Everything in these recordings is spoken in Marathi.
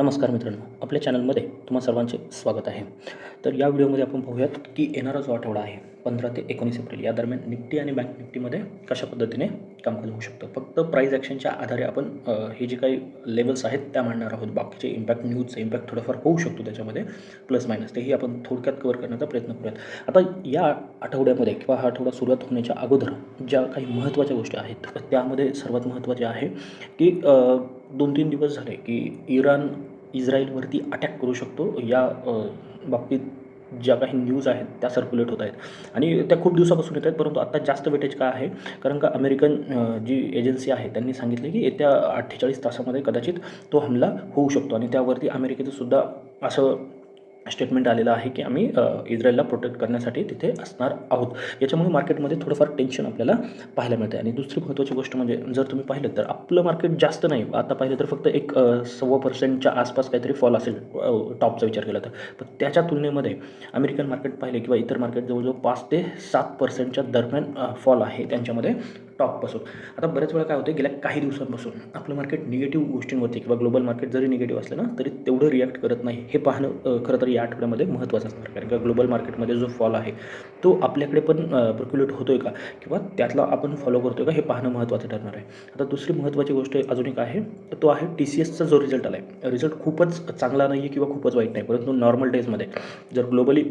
नमस्कार मित्रांनो आपल्या चॅनलमध्ये तुम्हा सर्वांचे स्वागत आहे. तर या व्हिडिओमध्ये आपण पाहूयात की येणारा जो आठवडा आहे पंधरा ते एकोणीस एप्रिल या दरम्यान निफ्टी आणि बँक निफ्टीमध्ये कशा पद्धतीने कामकाज होऊ शकतं? फक्त प्राईज ॲक्शनच्या आधारे आपण हे जे काही लेवल्स आहेत त्या मांडणार आहोत. बाकीचे इम्पॅक्ट न्यूजचं इम्पॅक्ट थोडंफार होऊ शकतो त्याच्यामध्ये प्लस मायनस तेही आपण थोडक्यात कवर करण्याचा प्रयत्न करूयात. आता या आठवड्यामध्ये किंवा हा आठवडा सुरुवात होण्याच्या अगोदर ज्या काही महत्त्वाच्या गोष्टी आहेत त्यामध्ये सर्वात महत्त्वाचे आहे की दोन तीन दिवस झाले की इराण इस्रायलवरती अटॅक करू शकतो. या बाबतीत ज्या काही न्यूज आहेत त्या सर्क्युलेट होत आहेत. आणि त्या खूप दिवसापासून येत आहेत परंतु आत्ता जास्त वेटेज काय आहे? कारण का अमेरिकन जी एजन्सी आहे त्यांनी सांगितले की येत्या अठ्ठेचाळीस तासामध्ये कदाचित तो हमला होऊ शकतो. आणि त्यावरती अमेरिकेचं सुद्धा असं स्टेटमेंट आलेलं आहे की आम्ही इस्रायलला प्रोटेक्ट करण्यासाठी तिथे असणार आहोत. याच्यामुळे मार्केटमध्ये थोडंफार टेन्शन आपल्याला पाहायला मिळतं आणि दुसरी महत्त्वाची गोष्ट म्हणजे जर तुम्ही पाहिलं तर आपलं मार्केट जास्त नाही. आता पाहिलं तर फक्त एक सव्वा पर्सेंटच्या आसपास काहीतरी फॉल असेल टॉपचा विचार केला तर. पण त्याच्या तुलनेमध्ये अमेरिकन मार्केट पाहिले किंवा इतर मार्केट जवळजवळ पाच ते सात पर्सेंटच्या दरम्यान फॉल आहे त्यांच्यामध्ये. टॉपपासून आता बऱ्याच वेळा काय होते गेल्या काही दिवसांपासून आपलं मार्केट निगेटिव्ह गोष्टींवरती किंवा ग्लोबल मार्केट जरी निगेटिव्ह असलं ना तरी तेवढं रिॲक्ट करत नाही. हे पाहणं खरं तर या आठवड्यामध्ये महत्त्वाचं असणार कारण का ग्लोबल मार्केटमध्ये जो फॉल आहे तो आपल्याकडे पण प्रक्युलेट होतो आहे का? किंवा त्यातला आपण फॉलो करतो का? हे पाहणं महत्त्वाचं ठरणार आहे. आता दुसरी महत्त्वाची गोष्ट अजून एक आहे तो आहे टी सी एसचा जो रिझल्ट आला आहे रिझल्ट खूपच चांगला नाही आहे किंवा खूपच वाईट नाही परंतु नॉर्मल डेजमध्ये जर ग्लोबली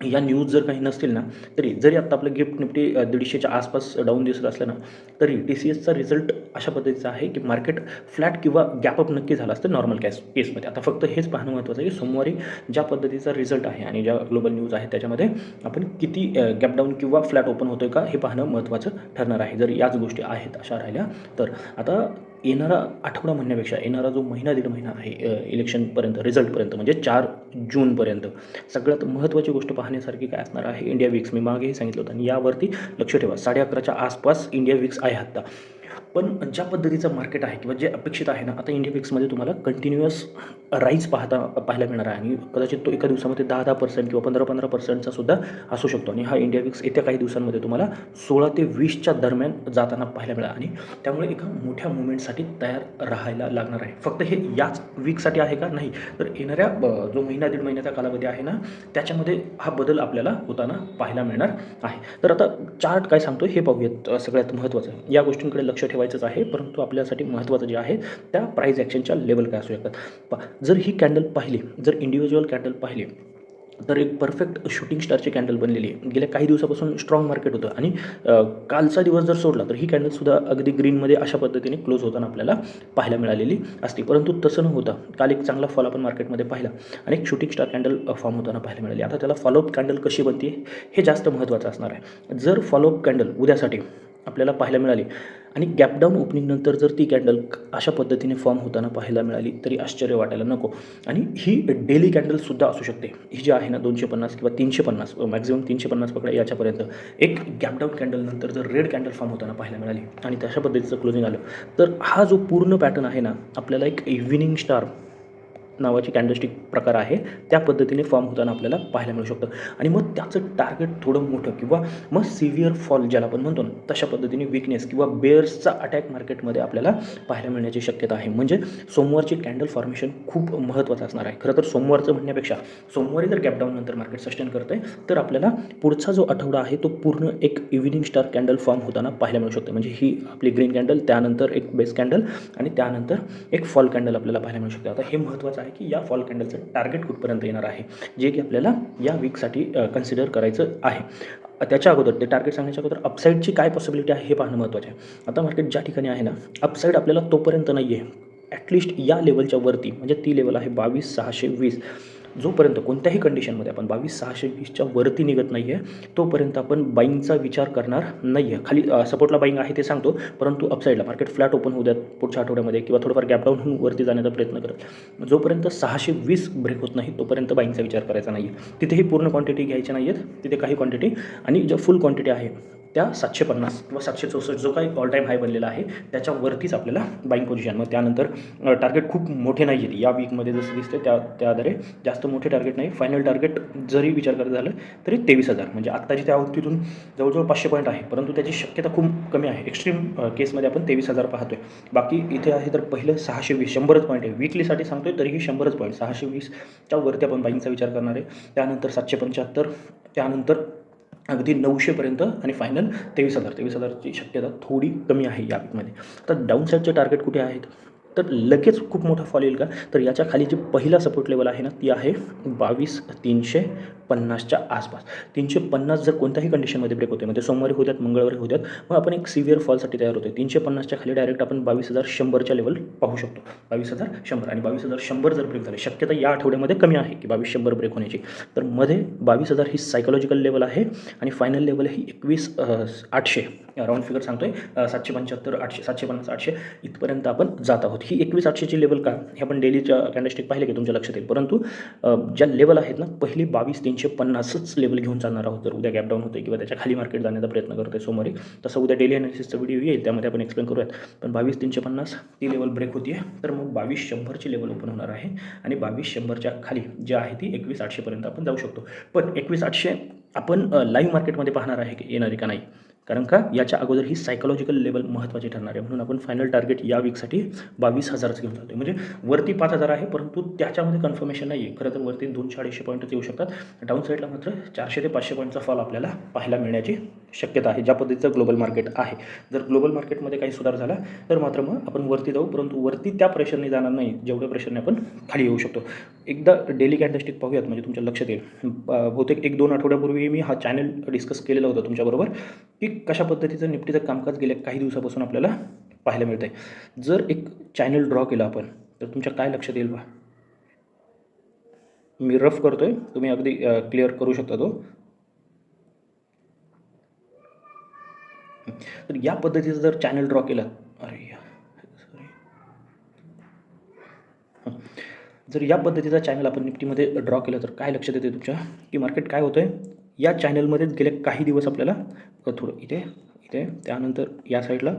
या न्यूज जर काही नसतील ना तरी जरी आत्ता आपलं गिफ्ट निफ्टी दीडशेच्या आसपास डाऊन दिसत असलं ना तरी टी सी एसचा रिझल्ट अशा पद्धतीचा आहे की मार्केट फ्लॅट किंवा गॅपअप नक्की झाला असतं नॉर्मल कॅस केसमध्ये आता फक्त हेच पाहणं महत्त्वाचं आहे की सोमवारी ज्या पद्धतीचा रिझल्ट आहे आणि ज्या ग्लोबल न्यूज आहे त्याच्यामध्ये आपण किती गॅप डाऊन किंवा फ्लॅट ओपन होतो आहे का हे पाहणं महत्त्वाचं ठरणार आहे. जर याच गोष्टी आहेत अशा राहिल्या तर आता येणारा आठवडा म्हणण्यापेक्षा येणारा जो महिना दीड महिना आहे इलेक्शनपर्यंत रिझल्टपर्यंत म्हणजे चार जूनपर्यंत सगळ्यात महत्त्वाची गोष्ट पाहण्यासारखी काय असणार आहे? इंडिया वीक्स मी मागेही सांगितलं होतं आणि यावरती लक्ष ठेवा. साडे अकराच्या आसपास इंडिया वीक्स आहे आत्ता. पण ज्या पद्धतीचं मार्केट आहे किंवा जे अपेक्षित आहे ना आता इंडिया विक्समध्ये तुम्हाला कंटिन्युअस राईज पाहता पाहायला मिळणार आहे. आणि कदाचित तो एका दिवसामध्ये दहा दहा पर्सेंट किंवा पंधरा पंधरा पर्सेंटचा सुद्धा असू शकतो. आणि हा इंडिया विक्स येत्या काही दिवसांमध्ये तुम्हाला सोळा ते वीसच्या दरम्यान जाताना पाहायला मिळाला आणि त्यामुळे एका मोठ्या मुवमेंटसाठी तयार राहायला लागणार आहे. फक्त हे याच वीकसाठी आहे का? नाही. तर येणाऱ्या जो महिना दीड महिन्याचा कालावधी आहे ना त्याच्यामध्ये हा बदल आपल्याला होताना पाहायला मिळणार आहे. तर आता चार्ट काय सांगतो हे पाहूयात सगळ्यात महत्त्वाचं. या गोष्टींकडे लक्ष ठेवायचं लावायचंच आहे परंतु आपल्यासाठी महत्त्वाचं जे आहे त्या प्राईज ॲक्शनच्या लेवल काय असू शकतात. जर ही कॅन्डल पाहिली जर इंडिव्हिज्युअल कॅन्डल पाहिली तर एक परफेक्ट शूटिंग स्टारची कॅन्डल बनलेली आहे. गेल्या काही दिवसापासून स्ट्रॉंग मार्केट होतं आणि कालचा दिवस जर सोडला तर ही कॅन्डलसुद्धा अगदी ग्रीनमध्ये अशा पद्धतीने क्लोज होताना आपल्याला पाहायला मिळालेली असते. परंतु तसं न होता काल एक चांगला फॉल आपण मार्केटमध्ये पाहिला आणि एक शूटिंग स्टार कॅन्डल फॉर्म होताना पाहायला मिळाली. आता त्याला फॉलोअप कॅन्डल कशी बनते हे जास्त महत्त्वाचं असणार आहे. जर फॉलोअप कॅन्डल उद्यासाठी आपल्याला पाहायला मिळाली आणि गॅपडाऊन ओपनिंगनंतर जर ती कॅन्डल अशा पद्धतीने फॉर्म होताना पाहायला मिळाली तरी आश्चर्य वाटायला नको. आणि ही डेली कॅन्डलसुद्धा असू शकते. ही जी आहे ना दोनशे पन्नास किंवा तीनशे पन्नास मॅक्झिमम तीनशे पन्नास पकडा याच्यापर्यंत. एक गॅपडाऊन कॅन्डलनंतर जर रेड कॅन्डल फॉर्म होताना पाहायला मिळाली आणि तशा पद्धतीचं क्लोजिंग आलं तर हा जो पूर्ण पॅटर्न आहे ना आपल्याला एक इव्हिनिंग स्टार नावाची कॅन्डलस्टिक प्रकार आहे. त्या पद्धतीने फॉर्म होताना आपल्याला पाहायला मिळू शकतं. आणि मग त्याचं टार्गेट थोडं मोठं किंवा मग सिव्हिअर फॉल ज्याला आपण म्हणतो ना तशा पद्धतीने विकनेस किंवा बेअर्सचा अटॅक मार्केटमध्ये आपल्याला पाहायला मिळण्याची शक्यता आहे. म्हणजे सोमवारची कॅन्डल फॉर्मेशन खूप महत्त्वाचं असणार आहे. खरं तर सोमवारचं म्हणण्यापेक्षा सोमवारी जर गॅपडाऊन नंतर मार्केट सस्टेन करतं आहे तर आपल्याला पुढचा जो आठवडा आहे तो पूर्ण एक इव्हिनिंग स्टार कॅन्डल फॉर्म होताना पाहायला मिळू शकते. म्हणजे ही आपली ग्रीन कॅन्डल त्यानंतर एक बेस कॅन्डल आणि त्यानंतर एक फॉल कॅन्डल आपल्याला पाहायला मिळू शकते. आता हे महत्त्वाचं आहे. की या फॉल कॅन्डलचं टार्गेट कुठपर्यंत येणार आहे जे की आपल्याला या वीकसाठी कन्सिडर करायचं आहे. त्याच्या अगोदर ते टार्गेट सांगण्याच्या अगोदर अपसाईडची काय पॉसिबिलिटी आहे हे पाहणं महत्त्वाचं आहे. आता मार्केट ज्या ठिकाणी आहे ना अपसाईड आपल्याला तोपर्यंत नाही आहे ॲटलिस्ट या लेवलच्या वरती म्हणजे ती लेवल आहे बावीस सहाशे वीस. जोपर्यंत कोणत्याही कंडिशनमध्ये आपण बावीस सहाशे वीसच्या वरती निघत नाही आहे तोपर्यंत आपण बाईंगचा विचार करणार नाही आहे खाली सपोर्टला बाईंग आहे ते सांगतो परंतु अपसाईडला मार्केट फ्लॅट ओपन होऊ द्यात पुढच्या आठवड्यामध्ये किंवा थोडंफार गॅपडाऊन होऊन वरती जाण्याचा प्रयत्न करत. जोपर्यंत सहाशे वीस ब्रेक होत नाही तोपर्यंत बाईंगचा विचार करायचा नाही आहे तिथेही पूर्ण क्वांटिटी घ्यायची नाही आहेत तिथे काही क्वांटिटी आणि ज्या फुल क्वांटिटी आहे त्या सातशे पन्नास किंवा सातशे चौसष्ट जो काही ऑल टाईम हाय बनलेला आहे त्याच्यावरतीच आपल्याला बाईंग पोझिशन मग त्यानंतर टार्गेट खूप मोठे नाही आहेत या वीकमध्ये जसं दिसतं त्या त्याद्वारे जास्त जास्त मोठे टार्गेट नाही. फायनल टार्गेट जरी विचार करायचं झालं तरी तेवीस हजार. म्हणजे आत्ताची त्या आहोत तिथून जवळजवळ पाचशे पॉईंट आहे. परंतु त्याची शक्यता खूप कमी आहे. एक्स्ट्रीम केसमध्ये आपण तेवीस हजार पाहतोय. बाकी इथे आहे तर पहिलं सहाशे वीस शंभरच पॉईंट आहे. विकलीसाठी सांगतोय तरीही शंभरच पॉईंट सहाशे वीसच्या वरती आपण बाईंगचा विचार करणार आहे. त्यानंतर सातशे पंच्याहत्तर त्यानंतर अगदी नऊशेपर्यंत आणि फायनल तेवीस हजार. तेवीस हजारची शक्यता थोडी कमी आहे या वीकमध्ये तर डाऊन साईडचे टार्गेट कुठे आहेत? तर लगेच खूप मोठा फॉल येईल का? तर याच्या खाली जी पहिला सपोर्ट लेवल आहे ना ती आहे बावीस तीनशे पन्नासच्या आसपास. तीनशे पन्नास जर कोणत्याही कंडिशनमध्ये ब्रेक होते म्हणजे सोमवारी होत्यात मंगळवारी होत्यात मग आपण एक सिव्हिअर फॉलसाठी तयार होतो तीनशे पन्नासच्या खाली डायरेक्ट आपण बावीस हजार शंभरच्या लेवल पाहू शकतो. बावीस हजार शंभर आणि बावीस हजार शंभर जर ब्रेक झाले शक्यता या आठवड्यामध्ये कमी आहे की बावीस शंभर ब्रेक होण्याची. तर मध्ये बावीस हजार ही सायकोलॉजिकल लेवल आहे आणि फायनल लेवल ही एकवीस आठशे. राऊंड फिगर सांगतोय आहे सातशे पंच्याहत्तर आठशे सातशे पन्नास आठशे इथपर्यंत आपण जात आहोत. ही एकवीस आठशेची लेवल का? हे आपण डेलीच्या कॅन्डस्टिक पाहिले की तुमच्या लक्षात येईल. परंतु ज्या लेवल आहेत ना पहिली बावीस तीनशे पन्नासच लेवल घेऊन जाणार आहोत. जर उद्या गॅप डाऊन होते किंवा त्याच्याखाली मार्केट जाण्याचा प्रयत्न करतोय सोमवारी तसं उद्या डेली अनालिसिसचा व्हिडिओ येईल. त्यामध्ये आपण एक्सप्लेन करूयात. पण बावीस तीनशे पन्नास ती लेवल ब्रेक होती आहे तर मग बावीस शंभरची लेवल ओपन होणार आहे. आणि बावीस शंभरच्या खाली जी आहे ती एकवीस आठशेपर्यंत आपण जाऊ शकतो. पण एकवीस आठशे आपण लाईव्ह मार्केटमध्ये पाहणार आहे की येणारी का नाही? कारण का? याच्या अगोदर ही सायकोलॉजिकल लेवल महत्त्वाची ठरणार आहे. म्हणून आपण फायनल टार्गेट या वीकसाठी बावीस हजारच घेऊन जातो म्हणजे वरती पाच हजार आहे परंतु त्याच्यामध्ये कन्फर्मेशन नाही आहे खरं तर वरती दोनशे अडीचशे पॉईंटच येऊ शकतात. डाऊन साईडला मात्र चारशे ते पाचशे पॉईंटचा फॉल आपल्याला पाहायला मिळण्याची शक्यता आहे ज्या पद्धतीचं ग्लोबल मार्केट आहे. जर ग्लोबल मार्केटमध्ये काही सुधार झाला तर मात्र मग आपण वरती जाऊ परंतु वरती त्या प्रेशरने जाणार नाही जेवढ्या प्रेशरने आपण खाली येऊ शकतो. एकदा डेली कॅन्डस्टिक पाहूयात म्हणजे तुमच्या लक्षात येईल. बहुतेक एक दोन आठवड्यापूर्वी मी हा चॅनल डिस्कस केलेला होता तुमच्याबरोबर की कशा पद्धतीचं निफ्टीचं कामकाज गेल्या काही दिवसापासून आपल्याला पाहायला मिळतं आहे जर एक चॅनल ड्रॉ केला आपण तर तुमच्या काय लक्षात येईल बा? मी रफ करतो आहे तुम्ही अगदी क्लिअर करू शकता तो. तर या पद्धतीचं जर चॅनल ड्रॉ केलं अरे सॉरी जर या पद्धतीचा चॅनल आपण निफ्टीमध्ये ड्रॉ केलं तर काय लक्षात येते तुमच्या? की मार्केट काय होतं आहे या चॅनलमध्येच गेले काही दिवस आपल्याला थोडं इथे इथे त्यानंतर या साईडला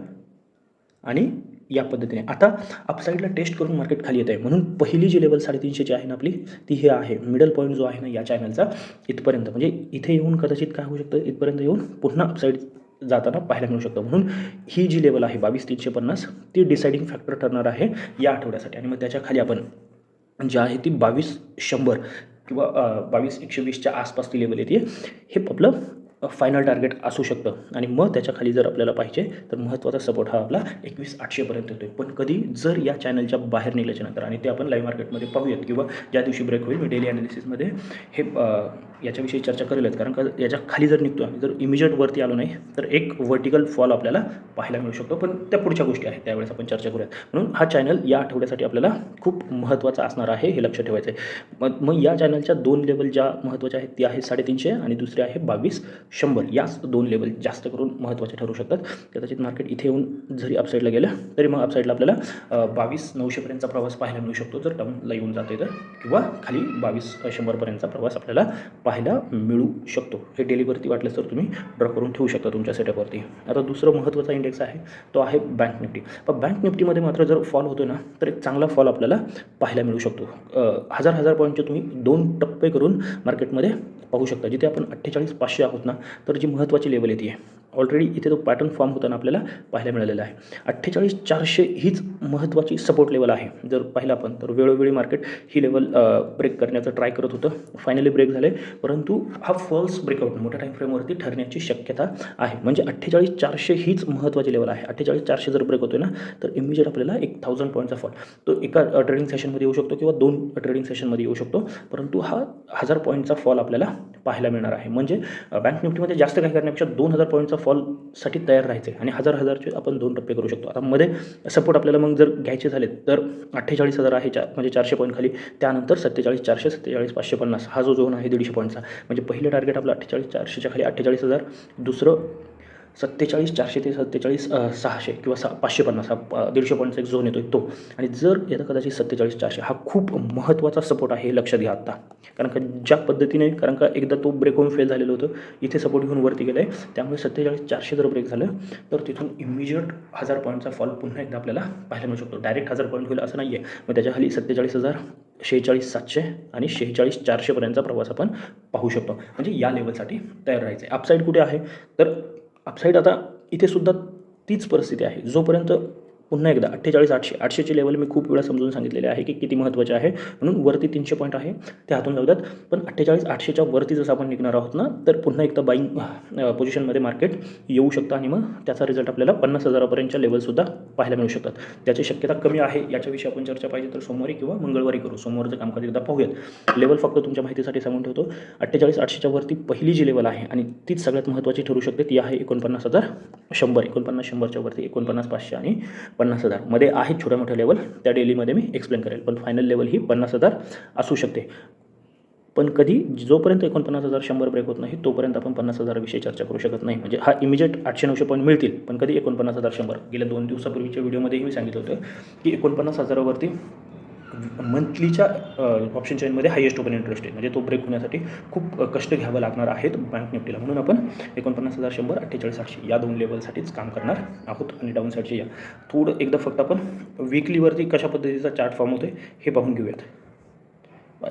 आणि या पद्धतीने. आता अपसाईडला टेस्ट करून मार्केट खाली येत आहे म्हणून पहिली जी लेवल साडेतीनशेची आहे ना आपली ती हे आहे. मिडल पॉईंट जो आहे ना या चॅनलचा इथपर्यंत. म्हणजे इथे येऊन कदाचित काय होऊ शकतं? इथपर्यंत येऊन पुन्हा अपसाईड जाताना पाहायला मिळू शकतं. म्हणून ही जी लेवल आहे बावीस तीनशे पन्नास ती डिसाइडिंग फॅक्टर ठरणार आहे या आठवड्यासाठी. आणि मग त्याच्याखाली आपण जी आहे ती बावीस शंभर किंवा बावीस एकशे वीसच्या आसपास ती लेवल येते. हे आपलं फायनल टार्गेट असू शकतं. आणि मग त्याच्याखाली जर आपल्याला पाहिजे तर महत्त्वाचा सपोर्ट हा आपला एकवीस आठशेपर्यंत येतो पण कधी जर या चॅनलच्या बाहेर नेल्याच्या नंतर आणि ते आपण लाईव्ह मार्केटमध्ये पाहूयात किंवा ज्या दिवशी ब्रेक होईल मी डेली अनालिसिसमध्ये हे याच्याविषयी चर्चा करेलच कारण का याच्या खाली जर निघतो आम्ही जर इमिजिएट वरती आलो नाही तर एक व्हर्टिकल फॉल आपल्याला पाहायला मिळू शकतो. पण त्या पुढच्या गोष्टी आहेत त्यावेळेस आपण चर्चा करूयात. म्हणून हा चॅनल या आठवड्यासाठी आपल्याला खूप महत्त्वाचा असणार आहे हे लक्षात ठेवायचं आहे मग मग या चॅनलच्या दोन लेवल ज्या महत्त्वाच्या आहेत ती आहे साडेतीनशे आणि दुसरी आहे बावीस शंभर. याच दोन लेवल जास्त करून महत्त्वाचे ठरू शकतात. कदाचित मार्केट इथे येऊन जरी अपसाईडला गेलं तरी मग अपसाईडला आपल्याला बावीस नऊशेपर्यंतचा प्रवास पाहायला मिळू शकतो. जर डाऊनला येऊन जाते तर किंवा खाली बावीस शंभरपर्यंतचा प्रवास आपल्याला पाहायला मिळू शकतो. हे डेलीवरती वाटलं तर तुम्ही ड्रॉ करून ठेवू शकता तुमच्या सेटअपवरती आता दुसरं महत्त्वाचा इंडेक्स आहे तो आहे बँक निफ्टी पण बँक निफ्टीमध्ये मात्र जर फॉल होतो ना तर एक चांगला फॉल आपल्याला पाहायला मिळू शकतो. हजार हजार पॉईंटचे तुम्ही दोन टप्पे करून मार्केटमध्ये पाहू शकता. जिथे आपण अठ्ठेचाळीस पाचशे आहोत ना तर जी महत्त्वाची लेवल येते ऑलरेडी इथे तो पॅटर्न फॉर्म होताना आपल्याला पाहायला मिळालेला आहे. अठ्ठेचाळीस चारशे हीच महत्त्वाची सपोर्ट लेवल आहे. जर पाहिलं आपण तर वेळोवेळी मार्केट ही लेवल ब्रेक करण्याचं ट्राय करत होतं. फायनली ब्रेक झाले. परंतु हा फॉल्स ब्रेकआउट मोठ्या टाईम फ्रेमवरती ठरण्याची शक्यता आहे. म्हणजे अठ्ठेचाळीस चारशे हीच महत्त्वाची लेवल आहे. अठ्ठेचाळीस चारशे जर ब्रेक होतो ना तर इमिजिएट आपल्याला एक थाउजंड पॉईंटचा फॉल तो एका ट्रेडिंग सेशनमध्ये येऊ शकतो किंवा दोन ट्रेडिंग सेशनमध्ये येऊ शकतो. परंतु हा हजार पॉईंटचा फॉल आपल्याला पाहायला मिळणार आहे. म्हणजे बँक निफ्टीमध्ये जास्त काही करण्यापेक्षा दोन हजार पॉईंटचा फॉलसाठी तयार राहायचे आणि हजार हजारचे आपण दोन टप्पे करू शकतो. आता मध्ये सपोर्ट आपल्याला मग जर घ्यायचे झाले तर अठ्ठेचाळीस हजार आहे चार म्हणजे चारशे पॉईंट खाली. त्यानंतर सत्तेचाळीस चारशे सत्तेचाळीस पाचशे पन्नास. हा जो झोन आहे दीडशे पॉईंटचा म्हणजे पहिलं टार्गेट आपलं अठ्ठेचाळीस चारशेच्या खाली अठ्ठेचाळीस हजार. दुसरं सत्तेचाळीस चारशे ते सत्तेचाळीस सहाशे किंवा सहा पाचशे पन्नास हा दीडशे पॉईंटचा एक झोन येतो तो. आणि जर येतं कदाचित सत्तेचाळीस चारशे हा खूप महत्त्वाचा सपोर्ट आहे हे लक्षात घ्या आत्ता कारण का ज्या पद्धतीने कारण का एकदा तो ब्रेक होऊन फेल झालेलं होतं इथे सपोर्ट घेऊन वरती गेलं आहे त्यामुळे सत्तेचाळीस चारशे जर ब्रेक झालं तर तिथून इमिजिएट हजार पॉईंटचा फॉल पुन्हा एकदा आपल्याला पाहायला मिळू शकतो. डायरेक्ट हजार पॉईंट होईल असं नाही आहे मग त्याच्याखाली सत्तेचाळीस हजार शेहेचाळीस सातशे आणि शेहेचाळीस चारशेपर्यंतचा प्रवास आपण पाहू शकतो. म्हणजे या लेवलसाठी तयार राहायचं आहे अपसाईड कुठे आहे? तर अपसाईड आता इथे सुद्धा तीच परिस्थिती आहे. जोपर्यंत पुन्हा एकदा अठ्ठेचाळीस आठशे आठशेची लेवल मी खूप वेळा समजून सांगितलेले आहे की किती महत्त्वाचे आहे. म्हणून वरती तीनशे पॉईंट आहे. ते हातून जाऊ द्यात. पण अठ्ठेचाळीस आठशेच्या वरती जसं आपण निघणार आहोत ना तर पुन्हा एकदा बाईंग पोझिशनमध्ये मार्केट येऊ शकतं आणि मग त्याचा रिझल्ट आपल्याला पन्नास हजारापर्यंतच्या लेवलसुद्धा पाहायला मिळू शकतात. त्याची शक्यता कमी आहे. याच्याविषयी आपण चर्चा पाहिजे तर सोमवारी किंवा मंगळवारी करू. सोमवारचं कामकाज एकदा पाहूयात. लेवल फक्त तुमच्या माहितीसाठी सांगून ठेवतो. अठ्ठेचाळीस आठशेच्या वरती पहिली जी लेवल आहे आणि तीच सगळ्यात महत्त्वाची ठरू शकते ती आहे एकोणपन्नास हजार शंभर. एकोणपन्नास शंभरच्या वरती एकोणपन्नास पाचशे आणि पन्नास हजार. मध्ये आहेत छोट्या मोठ्या लेवल त्या डेलीमध्ये मी एक्सप्लेन करेल. पण फायनल लेवल ही पन्नास हजार असू शकते. पण कधी जोपर्यंत एकोणपन्नास हजार शंभर ब्रेक होत नाही तोपर्यंत आपण पन्नास हजाराविषयी चर्चा करू शकत नाही. म्हणजे हा इमिजिएट आठशे नऊशे पॉईंट मिळतील पण कधी एकोणपन्नास हजार शंभर. गेल्या दोन दिवसापूर्वीच्या व्हिडिओमध्येही मी सांगितलं होतं की एकोणपन्नास हजारावरती मंथलीच्या ऑप्शन चेनमध्ये हायेस्ट ओपन इंटरेस्ट आहे. म्हणजे तो ब्रेक होण्यासाठी खूप कष्ट घ्यावं लागणार आहेत बँक निफ्टीला. म्हणून आपण एकोणपन्नास हजार शंभर अठ्ठेचाळीस आठशे या दोन लेवलसाठीच काम करणार आहोत आणि डाऊन साईडचे या. थोडं एकदा फक्त आपण विकलीवरती कशा पद्धतीचा चार्ट फॉर्म होतो हे पाहून घेऊयात.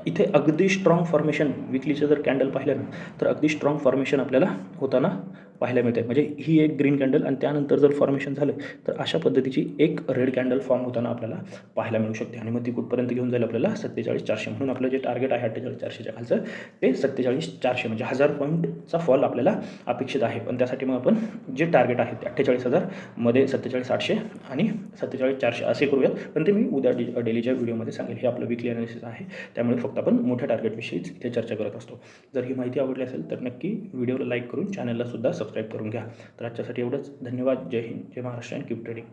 इथे अगदी स्ट्रॉंग फॉर्मेशन विकलीचं जर कॅन्डल पाहिलं ना तर अगदी स्ट्रॉंग फॉर्मेशन आपल्याला होताना पाहायला मिळते म्हणजे ही एक ग्रीन कॅन्डल आणि त्यानंतर जर फॉर्मेशन झालं तर अशा पद्धतीची एक रेड कॅन्डल फॉर्म होताना आपल्याला पाहायला मिळू शकते. आणि मग ती कुठपर्यंत घेऊन जाईल आपल्याला? सत्तेचाळीस चारशे. म्हणून आपलं जे टार्गेट आहे अठ्ठेचाळीस चारशेच्या खालचं ते सत्तेचाळीस चारशे म्हणजे हजार पॉईंटचा फॉल आपल्याला अपेक्षित आहे. पण त्यासाठी मग आपण जे टार्गेट आहे ते अठ्ठेचाळीस हजारमध्ये सत्तेचाळीस आठशे आणि सत्तेचाळीस चारशे असे करूयात. पण ते मी उद्या डे डेलीच्या व्हिडिओमध्ये सांगेल. हे आपलं विकली अनालिसिस आहे. त्यामुळे फक्त आपण मोठ्या टार्गेटविषयीच इथे चर्चा करत असतो. जर ही माहिती आवडली असेल तर नक्की व्हिडिओला लाईक करून चॅनलला सुद्धा सबस्क्राईब करून घ्या. तर आजच्यासाठी एवढंच. धन्यवाद. जय हिंद. जय महाराष्ट्र. And keep trading